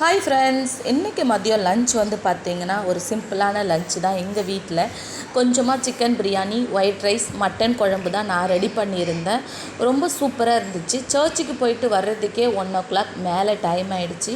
Hi friends இன்றைக்கி மதியம் lunch வந்து பார்த்தீங்கன்னா ஒரு சிம்பிளான லஞ்ச் தான் எங்கள் வீட்டில் கொஞ்சமாக chicken biryani white rice mutton குழம்பு தான் நான் ரெடி பண்ணியிருந்தேன். ரொம்ப சூப்பராக இருந்துச்சு. சர்ச்சுக்கு போயிட்டு வர்றதுக்கே ஒன் ஓ கிளாக் மேலே டைம் ஆகிடுச்சு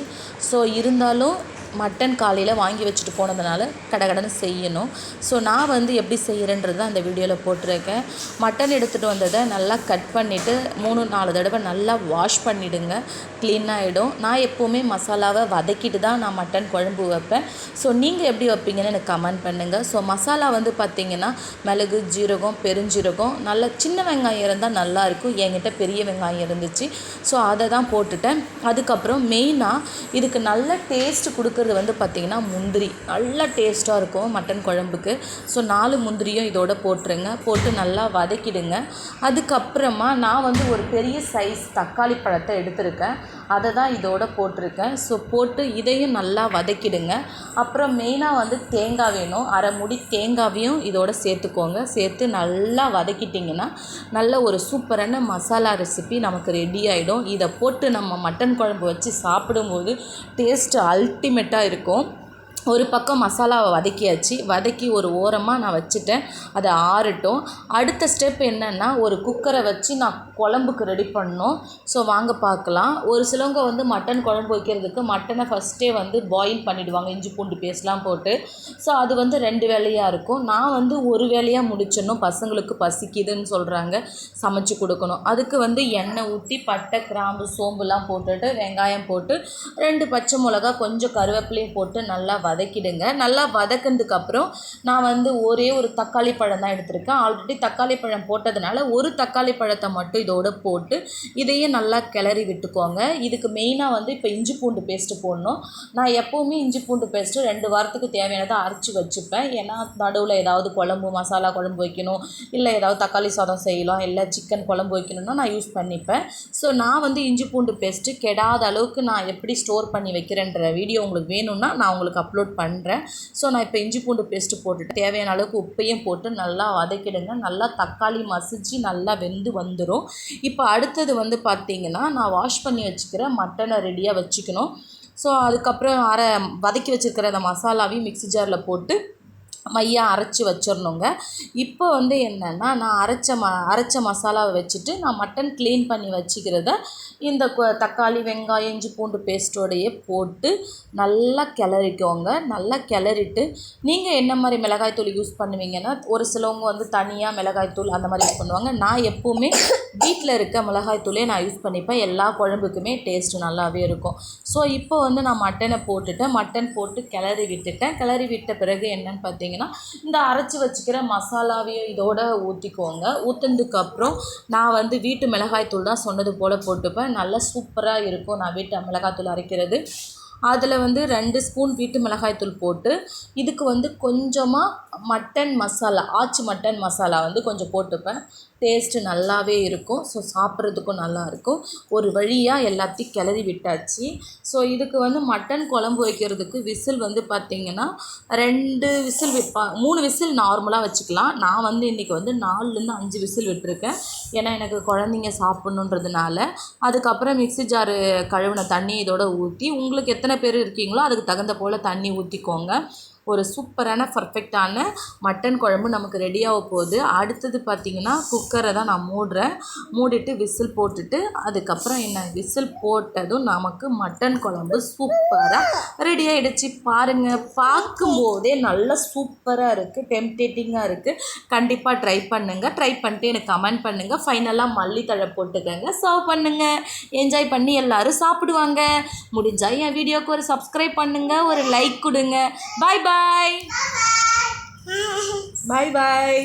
ஸோ இருந்தாலும் மட்டன் காலையில் வாங்கி வச்சுட்டு போனதுனால கடகடன்னு செய்யணும். ஸோ நான் வந்து எப்படி செய்கிறேன்றது அந்த வீடியோவில் போட்டிருக்கேன். மட்டன் எடுத்துகிட்டு வந்ததை நல்லா கட் பண்ணிவிட்டு மூணு நாலு தடவை நல்லா வாஷ் பண்ணிவிடுங்க க்ளீன் ஆகிடும் நான் எப்போவுமே மசாலாவை வதக்கிட்டு தான் நான் மட்டன் குழம்பு வைப்பேன். ஸோ நீங்கள் எப்படி வைப்பீங்கன்னு எனக்கு கமெண்ட் பண்ணுங்கள் ஸோ மசாலா வந்து பார்த்திங்கன்னா மிளகு ஜீரகம் பெருஞ்சீரகம் நல்ல சின்ன வெங்காயம் இருந்தால் நல்லாயிருக்கும் என்கிட்ட பெரிய வெங்காயம் இருந்துச்சு. ஸோ அதை தான் போட்டுட்டேன். அதுக்கப்புறம் மெயினாக இதுக்கு நல்ல டேஸ்ட் இருக்கிறது வந்து பார்த்திங்கன்னா முந்திரி. நல்லா டேஸ்ட்டாக இருக்கும் மட்டன் குழம்புக்கு. ஸோ நாலு முந்திரியும் இதோட போட்டுருங்க. போட்டு நல்லா வதக்கிடுங்க. அதுக்கப்புறமா நான் வந்து ஒரு பெரிய சைஸ் தக்காளி பழத்தை எடுத்திருக்கேன். அதை தான் இதோட போட்டிருக்கேன். ஸோ போட்டு இதையும் நல்லா வதக்கிடுங்க. அப்புறம் மெயினாக வந்து தேங்காய் வேணும். அரை முடி தேங்காவையும் இதோட சேர்த்துக்கோங்க. சேர்த்து நல்லா வதக்கிட்டிங்கன்னா நல்ல ஒரு சூப்பரான மசாலா ரெசிபி நமக்கு ரெடி ஆகிடும் இதை போட்டு நம்ம மட்டன் குழம்பு வச்சு சாப்பிடும்போது டேஸ்ட்டு டிஃப்ரெண்ட்டாக இருக்கும். ஒரு பக்கம் மசாலாவை வதக்கியாச்சு. வதக்கி ஒரு ஓரமாக நான் வச்சுட்டேன். அதை ஆறட்டும். அடுத்த ஸ்டெப் என்னென்னா ஒரு குக்கரை வச்சு நான் குழம்புக்கு ரெடி பண்ணோம். ஸோ வாங்க பார்க்கலாம். ஒரு சிலவங்க வந்து மட்டன் குழம்பு வைக்கிறதுக்கு மட்டனை ஃபஸ்ட்டே வந்து பாயில் பண்ணிவிடுவாங்க இஞ்சி பூண்டு பேஸ்ட்லாம் போட்டு. ஸோ அது வந்து ரெண்டு வேலையாக இருக்கும். நான் வந்து ஒரு வேலையாக முடிச்சிடணும். பசங்களுக்கு பசிக்குதுன்னு சொல்கிறாங்க சமைச்சு கொடுக்கணும். அதுக்கு வந்து எண்ணெய் ஊற்றி பட்டை கிராம்பு சோம்புலாம் போட்டுட்டு வெங்காயம் போட்டு ரெண்டு பச்சை மிளகா கொஞ்சம் கருவேப்பிலையும் போட்டு நல்லா வதக்கிடுங்க. நல்லா வதக்கினதுக்கு அப்புறம் நான் வந்து ஒரே ஒரு தக்காளி பழம் தான் எடுத்திருக்கேன். ஆல்ரெடி தக்காளி பழம் போட்டதுனால ஒரு தக்காளி பழத்தை மட்டும் இதோட போட்டு இதையும் நல்லா கிளறி விட்டுக்கோங்க. இதுக்கு மெயினாக வந்து இப்போ இஞ்சி பூண்டு பேஸ்ட்டு போடணும். நான் எப்போவுமே இஞ்சி பூண்டு பேஸ்ட்டு ரெண்டு வாரத்துக்கு தேவையானதை அரைச்சி வச்சுப்பேன். ஏன்னா நடுவில் ஏதாவது குழம்பு மசாலா குழம்பு வைக்கணும். இல்லை ஏதாவது தக்காளி சாதம் செய்யலாம். இல்லை சிக்கன் குழம்பு வைக்கணும்னா நான் யூஸ் பண்ணிப்பேன். ஸோ நான் வந்து இஞ்சி பூண்டு பேஸ்ட்டு கெடாத அளவுக்கு நான் எப்படி ஸ்டோர் பண்ணி வைக்கிறேன்ற வீடியோ உங்களுக்கு வேணும்னா நான் உங்களுக்கு அப்லோட் பண்ணுறேன் ஸோ நான் இப்போ இஞ்சி பூண்டு பேஸ்ட்டு போட்டுட்டு தேவையான அளவுக்கு உப்பையும் போட்டு நல்லா வதக்கிடுங்க. நல்லா தக்காளி மசிச்சு நல்லா வெந்து வந்துடும் இப்போ அடுத்தது வந்து பார்த்திங்கன்னா நான் வாஷ் பண்ணி வச்சுக்கிற மட்டனை ரெடியாக வச்சுக்கணும். ஸோ அதுக்கப்புறம் அரை வதக்கி வச்சுருக்கிற அந்த மசாலாவையும் மிக்ஸி ஜாரில் போட்டு மையாக அரைச்சி வச்சிடணுங்க இப்போ வந்து என்னென்னா நான் அரைச்ச ம அரைச்ச மசாலாவை வச்சுட்டு நான் மட்டன் க்ளீன் பண்ணி வச்சுக்கிறத இந்த கொ- தக்காளி வெங்காயம் இஞ்சி பூண்டு பேஸ்ட்டோடையே போட்டு நல்லா கிளறிக்கோங்க. நல்லா கிளறிட்டு நீங்கள் என்ன மாதிரி மிளகாய்த்தூள் யூஸ் பண்ணுவீங்கன்னா ஒரு சிலவங்க வந்து தனியாக மிளகாய்த்தூள் அந்த மாதிரி யூஸ் பண்ணுவாங்க. நான் எப்போவுமே வீட்டில் இருக்க மிளகாய்த்தூளே நான் யூஸ் பண்ணிப்பேன். எல்லா குழம்புக்குமே டேஸ்ட்டு நல்லாவே இருக்கும். ஸோ இப்போ வந்து நான் மட்டனை போட்டுட்டேன் மட்டன் போட்டு கிளறி விட்டுட்டேன். கிளறி விட்ட பிறகு என்னன்னு பார்த்தீங்கன்னா இந்த அரைச்சி வச்சுக்கிற மசாலாவையும் இதோட ஊற்றிக்கோங்க ஊற்றுனதுக்கப்புறம் நான் வந்து வீட்டு மிளகாய்த்தூள் தான் சொன்னது போல் போட்டுப்பேன். நல்லா சூப்பராக இருக்கும். நான் வீட்டு மிளகாய்த்தூள் அரைக்கிறது. அதில் வந்து ரெண்டு ஸ்பூன் வீட்டு மிளகாய்த்தூள் போட்டு இதுக்கு வந்து கொஞ்சமாக மட்டன் மசாலா ஆச்சி மட்டன் மசாலா வந்து கொஞ்சம் போட்டுப்பேன். டேஸ்ட்டு நல்லாவே இருக்கும். ஸோ சாப்பிட்றதுக்கும் நல்லாயிருக்கும் ஒரு வழியாக எல்லாத்தையும் கிளறி விட்டாச்சு. ஸோ இதுக்கு வந்து மட்டன் குழம்பு வைக்கிறதுக்கு விசில் வந்து பார்த்திங்கன்னா ரெண்டு விசில் விற்பா மூணு விசில் நார்மலாக வச்சுக்கலாம். நான் வந்து இன்றைக்கி வந்து நாலுலேருந்து அஞ்சு விசில் விட்டுருக்கேன். ஏன்னா எனக்கு குழந்தைங்க சாப்பிட்ணுன்றதுனால. அதுக்கப்புறம் மிக்ஸி ஜாரு கழுவின தண்ணி இதோட ஊற்றி உங்களுக்கு எத்தனை பேர் இருக்கீங்களோ அதுக்கு தகுந்த போல் தண்ணி ஊற்றிக்கோங்க ஒரு சூப்பரான பர்ஃபெக்டான மட்டன் குழம்பு நமக்கு ரெடியாக போகுது. அடுத்தது பார்த்திங்கன்னா குக்கரை தான் நான் மூடுறேன். மூடிட்டு விசில் போட்டுட்டு அதுக்கப்புறம் என்ன விசில் போட்டதும் நமக்கு மட்டன் குழம்பு சூப்பராக ரெடி ஆகிடுச்சு பாருங்கள் பார்க்கும்போதே நல்லா சூப்பராக இருக்குது டெம்டேட்டிங்காக இருக்குது கண்டிப்பாக ட்ரை பண்ணுங்கள் ட்ரை பண்ணிட்டு எனக்கு கமெண்ட் பண்ணுங்கள் ஃபைனலாக மல்லித்தழை போட்டுக்கோங்க. சர்வ் பண்ணுங்கள் என்ஜாய் பண்ணி எல்லோரும் சாப்பிடுவாங்க. முடிஞ்சால் என் வீடியோவுக்கு ஒரு சப்ஸ்கிரைப் பண்ணுங்கள் ஒரு லைக் கொடுங்க. பாய் பாய் பாய் பாய்